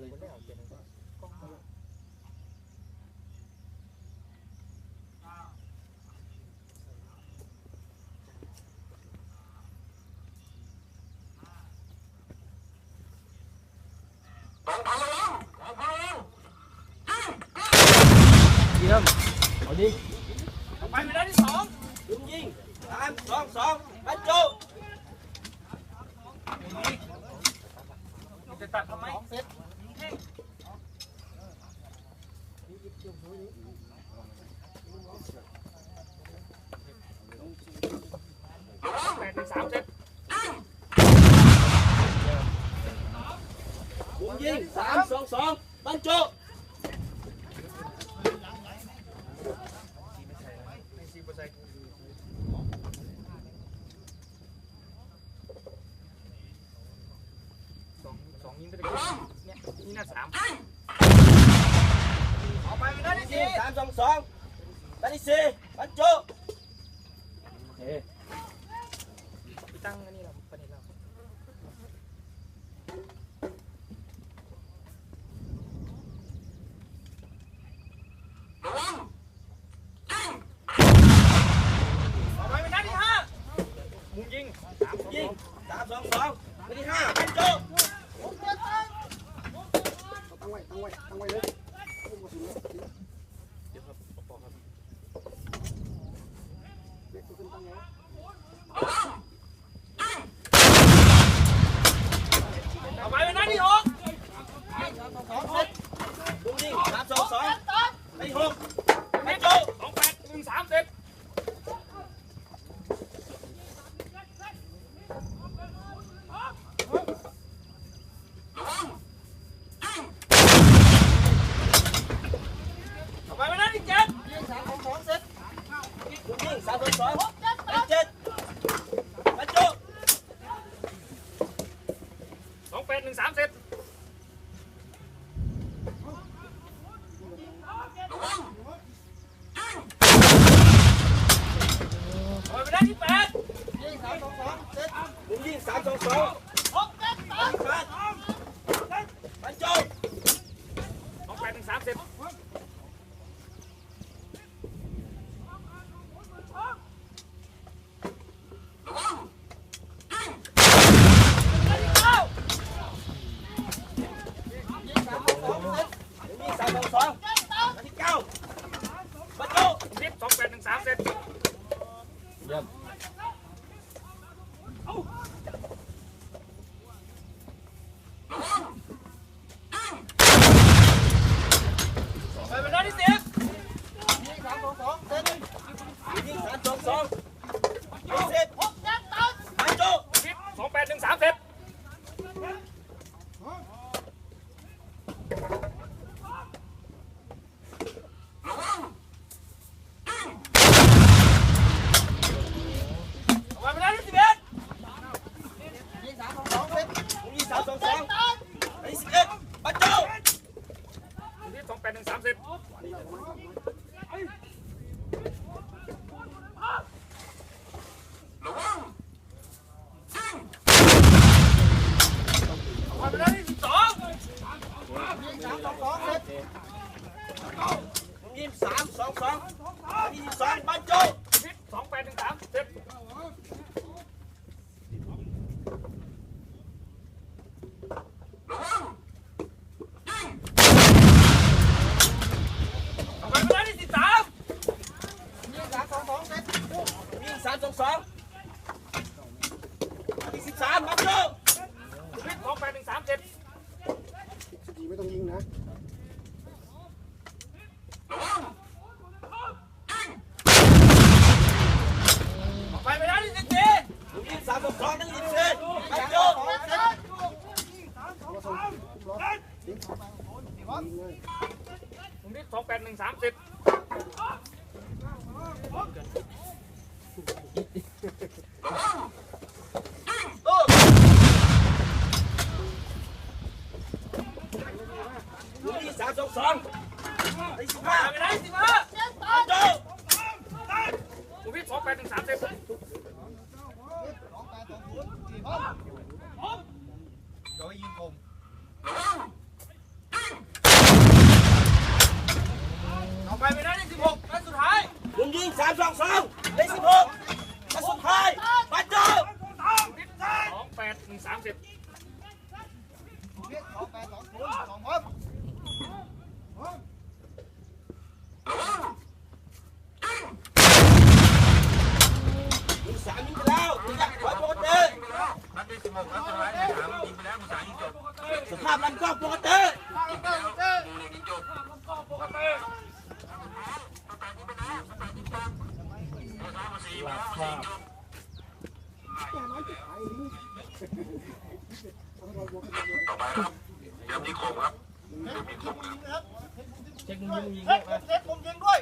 เลย เยี่ยมเอาดิไปไปได้ที่สองยิงยิงสามสองสองบรรจุจะตัดทำไม แปดถึงสามเซตยิงยิงสามสองส องบรรจุสองสองยิงไปเลยเนี่ยนี่น่าสามออกไปไปได้ที่สี่สามสองสองได้ที่สี่บรรจุเฮ้ไปตั้งอันนี้เราประเด็นเราออกไปไปได้ที่ห้ามุงยิงยิงสามสองสองได้ที่ห้าบรรจุ ตั้งไว้ตั้งไว้ตั้งไว้เลยเดี๋ยวครับปอครับเด็กตัวขึ้นตั้งไว้ ออกไปไปได้ที่หกยิงยิงสามสองสองได้ที่หกบรรจุ สองแปดหนึ่งสามเซต ออกไปไปได้ที่เจ็ดยิงสามสองสองเซตยิง สามสองสองได้ที่เจ็ดบรรจุสองแปดหนึ่งสามเซตออกไปไปได้ที่แปดยิงสามสองสองเซตยิงสามสองสองหกเจ็ดแปดบรรจุ สองแปดหนึ่งสามเซต ยิงสามสองสองเซตยิงสามสองสองได้ที่เก้าบรรจุ สิบสองแปดหนึ่งสามเซต เยี่ยม ไปไปได้ที่สิบยิงสามสองสองเซตยิงสามสองสองยี่สิบหกเจ็ดแปดบรรจุ สิบสองแปดหนึ่งสามเซต ไปไปได้ที่สิบเอ็ดยิงสามสองสองเซตยิงสามสองสองได้ที่สิบเอ็ดบรรจุ สิบ สองแปดหนึ่งเซตไปไปได้ที่สิบสองยิงสามสองสองเซตยิงสามสองสองยี่สิบสองบรรจุสองแปดหนึ่งสามเซต ไปไปได้ที่สิบสามยิงสามสองสองเซตยิง สามสองสองยี่สิบสามบรรจุสิบสองแปดหนึ่งสามเซตสกีไม่ต้องยิงนะไปไปได้ที่สิบสี่ยิงสามสองสองได้ยี่สิบสี่บรรจุเอามาส่งรถยิงยิงเลยสิบสองแปดหนึ่งสามเซ ตยิงสามสองสองไอ้สิบห้าไปได้สิบห้าบรรจุสิบสองแปดหนึ่งสามเต็ม ต่อไปครับเตรียมนิคมครับเตรียมนิคมครับ เช็คมุมยิงเช็คมุมยิงด้วย